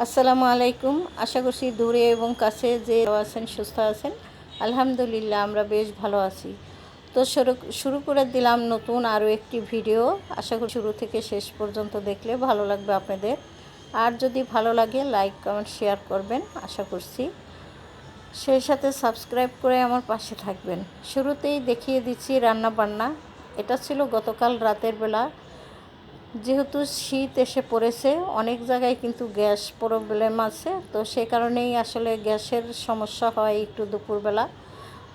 আসসালামু আলাইকুম। আশা করছি দূরে এবং কাছে যে আছেন, সুস্থ আছেন। আলহামদুলিল্লাহ, আমরা বেশ ভালো আছি। তো শুরু শুরু করে দিলাম নতুন আরও একটি ভিডিও। আশা করি শুরু থেকে শেষ পর্যন্ত দেখলে ভালো লাগবে আপনাদের। আর যদি ভালো লাগে, লাইক, কমেন্ট, শেয়ার করবেন, আশা করছি। সেই সাথে সাবস্ক্রাইব করে আমার পাশে থাকবেন। শুরুতেই দেখিয়ে দিচ্ছি রান্না বান্না এটা ছিল গতকাল রাতের বেলা। যেহেতু শীত এসে পড়েছে, অনেক জায়গায় কিন্তু গ্যাস প্রবলেম আছে, তো সে কারণেই আসলে গ্যাসের সমস্যা হয় একটু দুপুরবেলা।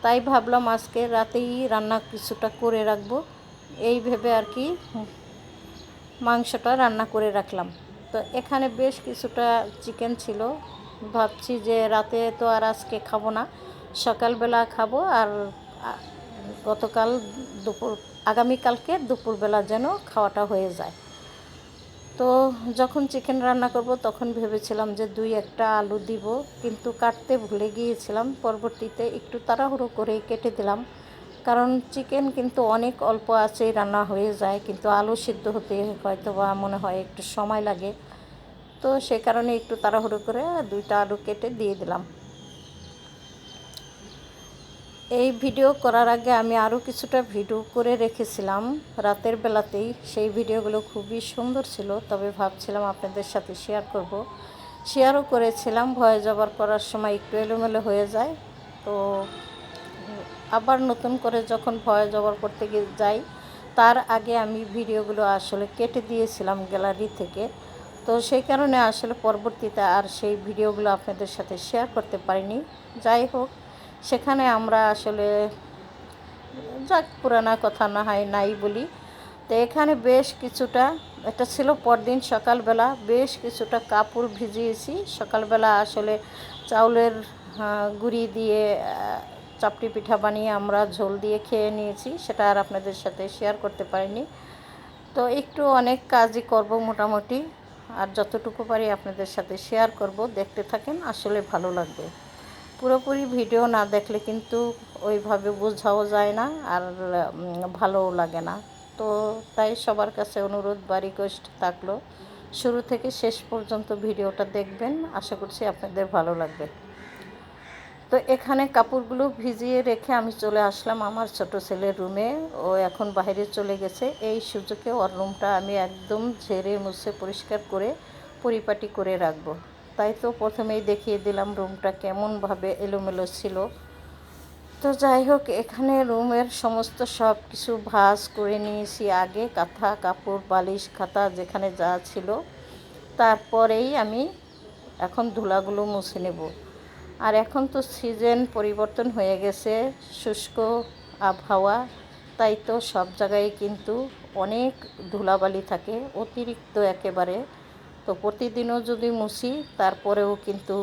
তাই ভাবলাম আজকে রাতেই রান্না কিছুটা করে রাখব। এই ভেবে আর কি মাংসটা রান্না করে রাখলাম। তো এখানে বেশ কিছুটা চিকেন ছিল। ভাবছি যে রাতে তো আর আজকে খাব না, সকালবেলা খাব আর গতকাল দুপুর, আগামীকালকে দুপুরবেলা যেন খাওয়াটা হয়ে যায়। তো যখন চিকেন রান্না করব, তখন ভেবেছিলাম যে দুই একটা আলু দিব, কিন্তু কাটতে ভুলে গিয়েছিলাম। পরবর্তীতে একটু তাড়াহুড়ো করে কেটে দিলাম। কারণ চিকেন কিন্তু অনেক অল্প আছে রান্না হয়ে যায়, কিন্তু আলু সিদ্ধ হতে হয়তো বা মনে হয় একটু সময় লাগে। তো সে কারণে একটু তাড়াহুড়ো করে দুইটা আলু কেটে দিয়ে দিলাম। এই ভিডিও করার আগে আমি আরও কিছুটা ভিডিও করে রেখেছিলাম। রাতের বেলাতেই সেই ভিডিওগুলো খুবই সুন্দর ছিল, তবে ভাবছিলাম আপনাদের সাথে শেয়ার করব। শেয়ারও করেছিলাম, ভয়ে যাবার করার সময় একটু এলোমেলো হয়ে যায়। তো আবার নতুন করে যখন ভয়ে জবর করতে যাই, তার আগে আমি ভিডিওগুলো আসলে কেটে দিয়েছিলাম গ্যালারি থেকে। তো সেই কারণে আসলে পরবর্তীতে আর সেই ভিডিওগুলো আপনাদের সাথে শেয়ার করতে পারিনি। যাই হোক সেখানে আমরা আসলে যাক, পুরানা কথা না হয়, নাই বলি। তো এখানে বেশ কিছুটা, এটা ছিল পরদিন সকালবেলা, বেশ কিছুটা কাপড় ভিজিয়েছি। সকালবেলা আসলে চাউলের গুঁড়ি দিয়ে চাপটি পিঠা বানিয়ে আমরা ঝোল দিয়ে খেয়ে নিয়েছি। সেটা আর আপনাদের সাথে শেয়ার করতে পারিনি। তো একটু অনেক কাজই করব মোটামুটি। আর যতটুকু পারি আপনাদের সাথে শেয়ার করব। দেখতে থাকেন, আসলে ভালো লাগবে। পুরোপুরি ভিডিও না দেখলে কিন্তু ওইভাবে বোঝাও যায় না আর ভালোও লাগে না। তো তাই সবার কাছে অনুরোধ বা রিকোয়েস্ট থাকল। শুরু থেকে শেষ পর্যন্ত ভিডিওটা দেখবেন। আশা করছি আপনাদের ভালো লাগবে। তো এখানে কাপড়গুলো ভিজিয়ে রেখে আমি চলে আসলাম আমার ছোট ছেলের রুমে। ও এখন বাইরে চলে গেছে। এই সুযোগে ওর রুমটা আমি একদম ঝেড়ে মুছে পরিষ্কার করে পরিপাটি করে রাখব। তাই তো প্রথমেই দেখিয়ে দিলাম রুমটা কেমনভাবে এলোমেলো ছিল। তো যাই হোক, এখানে রুমের সমস্ত সব কিছু ভাস করে নিয়েছি আগে, কাঁথা, কাপড়, বালিশ, খাতা, যেখানে যা ছিল। তারপরেই আমি এখন ধুলাগুলো মুছে নেব। আর এখন তো সিজন পরিবর্তন হয়ে গেছে, শুষ্ক আবহাওয়া, তাই তো সব জায়গায় কিন্তু অনেক ধুলাবালি থাকে, অতিরিক্ত একেবারে। তো প্রতিদিনও যদি মুছি, তারপরেও কিন্তু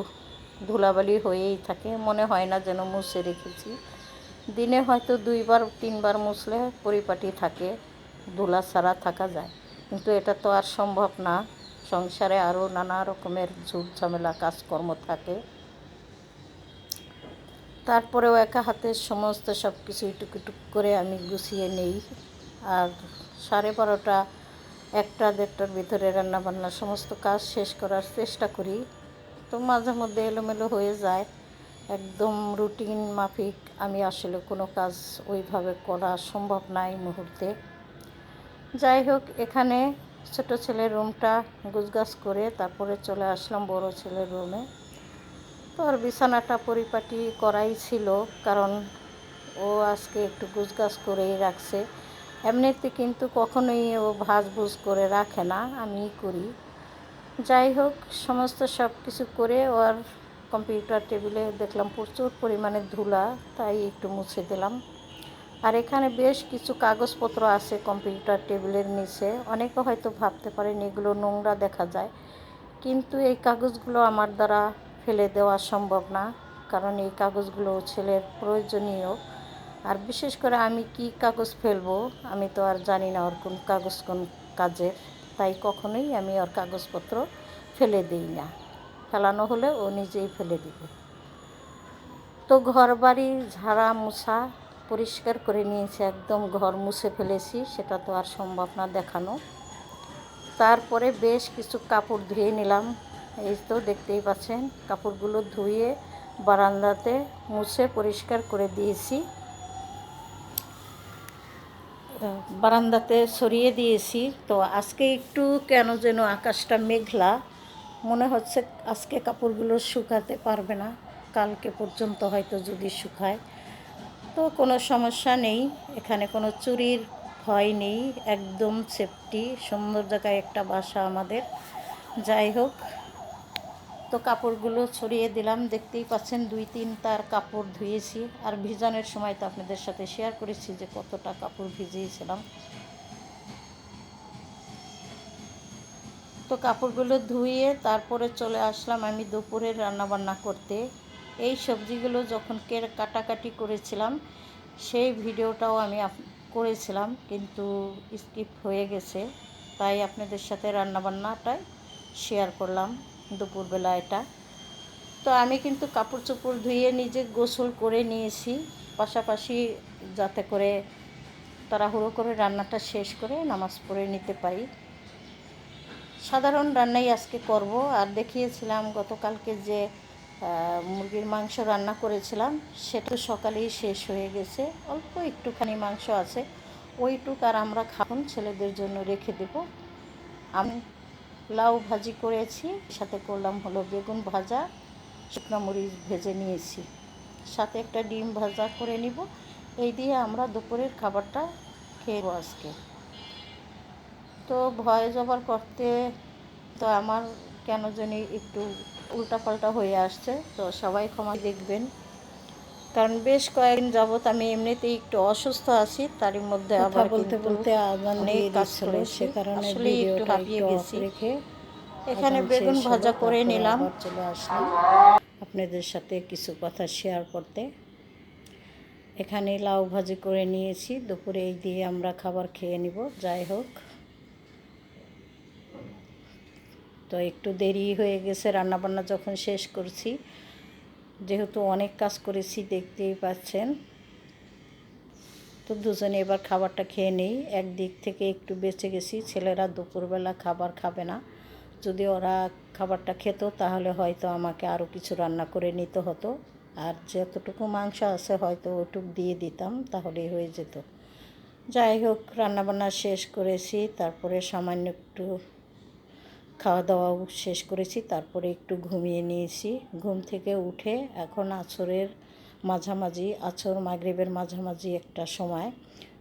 ধুলাবালি হয়েই থাকে। মনে হয় না যেন মুছে রেখেছি। দিনে হয়তো দুইবার, তিনবার মুছলে পরিপাটি থাকে, ধুলা ছাড়া থাকা যায়। কিন্তু এটা তো আর সম্ভব না। সংসারে আরও নানা রকমের ঝুট ঝামেলা কাজকর্ম থাকে। তারপরেও একা হাতে সমস্ত সব কিছু টুকুটুক করে আমি গুছিয়ে নেই। আর সাড়ে বারোটা একটা দেড়টার ভিতরে রান্নাবান্না সমস্ত কাজ শেষ করার চেষ্টা করি। তো মাঝে মধ্যে এলোমেলো হয়ে যায়। একদম রুটিন মাফিক আমি আসলে কোনো কাজ ওইভাবে করা সম্ভব না এই মুহূর্তে। যাই হোক, এখানে ছোট ছেলের রুমটা গুছগাছ করে তারপরে চলে আসলাম বড় ছেলের রুমে। তো আর বিছানাটা পরিপাটি করাই ছিল, কারণ ও আজকে একটু গুছগাছ করেই রাখছে। এমনিতে কিন্তু কখনোই ও ভাজ ভুজ করে রাখে না আমি করি। যাই হোক, সমস্ত সব কিছু করে ওর কম্পিউটার টেবিলে দেখলাম প্রচুর পরিমাণে ধুলা, তাই একটু মুছে দিলাম। আর এখানে বেশ কিছু কাগজপত্র আছে কম্পিউটার টেবিলের নিচে। অনেকে হয়তো ভাবতে পারেন এগুলো নোংরা দেখা যায়, কিন্তু এই কাগজগুলো আমার দ্বারা ফেলে দেওয়া সম্ভব না, কারণ এই কাগজগুলো ছেলের প্রয়োজনীয়। আর বিশেষ করে আমি কি কাগজ ফেলব, আমি তো আর জানি না ওর কোন কাগজ কোন কাজের, তাই কখনোই আমি ওর কাগজপত্র ফেলে দিই না। ফেলানো হলে ও নিজেই ফেলে দিবে। তো ঘর বাড়ি ঝাড়া মোছা পরিষ্কার করে নিয়েছি, একদম ঘর মুছে ফেলেছি, সেটা তো আর সম্ভব না দেখানো। তারপরে বেশ কিছু কাপড় ধুয়ে নিলাম, এই তো দেখতেই পাচ্ছেন, কাপড়গুলো ধুয়ে বারান্দাতে মুছে পরিষ্কার করে দিয়েছি। বারান্দাতে সরিয়ে দিয়েছি। তো আজকে একটু কেন যেন আকাশটা মেঘলা। মনে হচ্ছে আজকে কাপড়গুলো শুকাতে পারবে না। কালকে পর্যন্ত হয়তো যদি শুকায়। তো কোনো সমস্যা নেই। এখানে কোনো চুরির ভয় নেই। একদম সেফটি সুন্দর জায়গায় একটা বাসা আমাদের। যাই হোক তো কাপড়গুলো ছড়িয়ে দিলাম। দেখতেই পাচ্ছেন, দুই তিন তার কাপড় ধুয়েছি। আর ভিজানোর সময় তো আপনাদের সাথে শেয়ার করেছি যে কতটা কাপড় ভিজিয়েছিলাম। তো কাপড়গুলো ধুয়ে তারপরে চলে আসলাম আমি দুপুরে রান্নাবান্না করতে। এই সবজিগুলো যখন কে কাটাকাটি করেছিলাম, সেই ভিডিওটাও আমি করেছিলাম, কিন্তু স্কিপ হয়ে গেছে। তাই আপনাদের সাথে রান্নাবান্নাটাই শেয়ার করলাম। দুপুরবেলা এটা। তো আমি কিন্তু কাপড় চোপড় ধুয়ে নিজে গোসল করে নিয়েছি। পাশাপাশি যাতে করে তাড়াহুড়ো করে রান্নাটা শেষ করে নামাজ পড়ে নিতে পারি। সাধারণ রান্নাই আজকে করব। আর দেখিয়েছিলাম গতকালকে যে মুরগির মাংস রান্না করেছিলাম, সেটা সকালেই শেষ হয়ে গেছে। অল্প একটুখানি মাংস আছে। ওইটুক আর আমরা খাবন ছেলেদের জন্য রেখে দেব। আমি লাউ ভাজি করেছি, সাথে করলাম হলো বেগুন ভাজা, শুকনো মরিচ ভেজে নিয়েছি। সাথে একটা ডিম ভাজা করে নিব। এই দিয়ে আমরা দুপুরের খাবারটা খেয়ে আজকে। তো ভয় জবার করতে তো আমার কেন জানি একটু উল্টাপাল্টা হয়ে আসছে। তো সবাই ক্ষমা দেখবেন। কারণ বেশ কয়েকদিন যাবত আমি এমনিতেই একটু অসুস্থ আছি তারই মধ্যে আবার বলতে বলতে অনেক কাজ করেছি। আসলেই একটু হাঁপিয়ে গেছি। এখানে বেগুন ভাজা করে নিলাম চলে আসলাম আপনাদের সাথে কিছু কথা শেয়ার করতে এখানে লাউ ভাজি করে নিয়েছি দুপুরে এই দিয়ে আমরা খাবার খেয়ে নিব যাই হোক তো একটু দেরি হয়ে গেছে রান্নাবান্না যখন শেষ করছি যেহেতু অনেক কাজ করেছি, দেখতেই পাচ্ছেন। তো দুজনে এবার খাবারটা খেয়ে নেই। একদিক থেকে একটু বেঁচে গেছি। ছেলেরা দুপুরবেলা খাবার খাবে না। যদি ওরা খাবারটা খেত, তাহলে হয়তো আমাকে আরও কিছু রান্না করে নিতে হতো। আর যতটুকু মাংস আছে, হয়তো ওটুক দিয়ে দিতাম, তাহলেই হয়ে যেত। যাই হোক, রান্নাবান্না শেষ করেছি। তারপরে সামান্য একটু খাওয়া দাওয়াও শেষ করেছি, তারপরে একটু ঘুমিয়ে নিয়েছি। ঘুম থেকে উঠে এখন আছরের মাঝামাঝি আছর মাগরিবের মাঝামাঝি একটা সময়।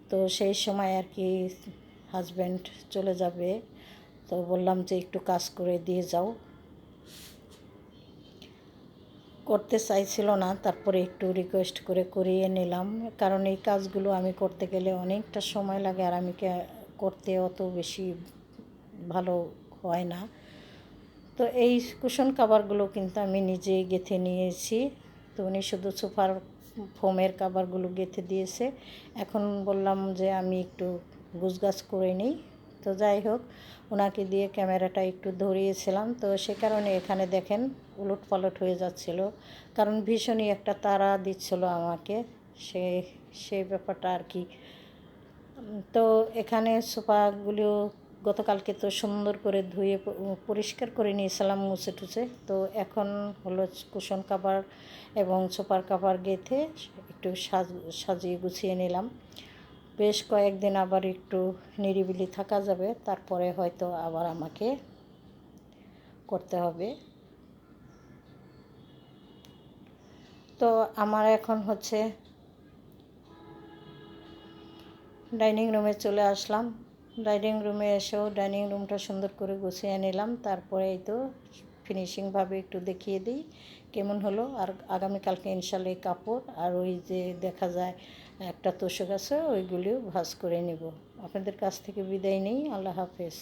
তো সেই সময় আর কি হাজব্যান্ড চলে যাবে। তো বললাম যে একটু কাজ করে দিয়ে যাও। করতে চাইছিল না, তারপরে একটু রিকোয়েস্ট করে করিয়ে নিলাম। কারণ এই কাজগুলো আমি করতে গেলে অনেকটা সময় লাগে আর আমি করতে অত বেশি ভালো হয় না। তো এই কুশন কাভারগুলো কিন্তু আমি নিজেই গেঁথে নিয়েছি। তো উনি শুধু সোফার ফোমের কাভারগুলো গেঁথে দিয়েছে। এখন বললাম যে আমি একটু গুছগাছ করে নিই। তো যাই হোক ওনাকে দিয়ে ক্যামেরাটা একটু ধরিয়েছিলাম। তো সে কারণে এখানে দেখেন উলট পালট হয়ে যাচ্ছিল। কারণ ভীষণই একটা তারা দিচ্ছিল আমাকে। সে সেই ব্যাপারটা আর কি। তো এখানে সোফাগুলো গতকালকে তো সুন্দর করে ধুয়ে পরিষ্কার করে নিয়েছিলাম মুছে টুছে। তো এখন হলো কুশন কাভার এবং সোফার কাভার গেঁথে একটু সাজ, সাজিয়ে গুছিয়ে নিলাম। বেশ কয়েকদিন আবার একটু নিরিবিলি থাকা যাবে, তারপরে হয়তো আবার আমাকে করতে হবে। তো আমার এখন হচ্ছে ডাইনিং রুমে চলে আসলাম। ডাইনিং রুমে এসেও ডাইনিং রুমটা সুন্দর করে গুছিয়ে নিলাম। তারপরে এই তো ফিনিশিংভাবে একটু দেখিয়ে দিই কেমন হলো। আর আগামীকালকে ইনশাল্লাহ এই কাপড় আর ওই যে দেখা যায় একটা তোষক আছে, ওইগুলিও ভাজ করে নেব। আপনাদের কাছ থেকে বিদায় নেই। আল্লাহ হাফেজ।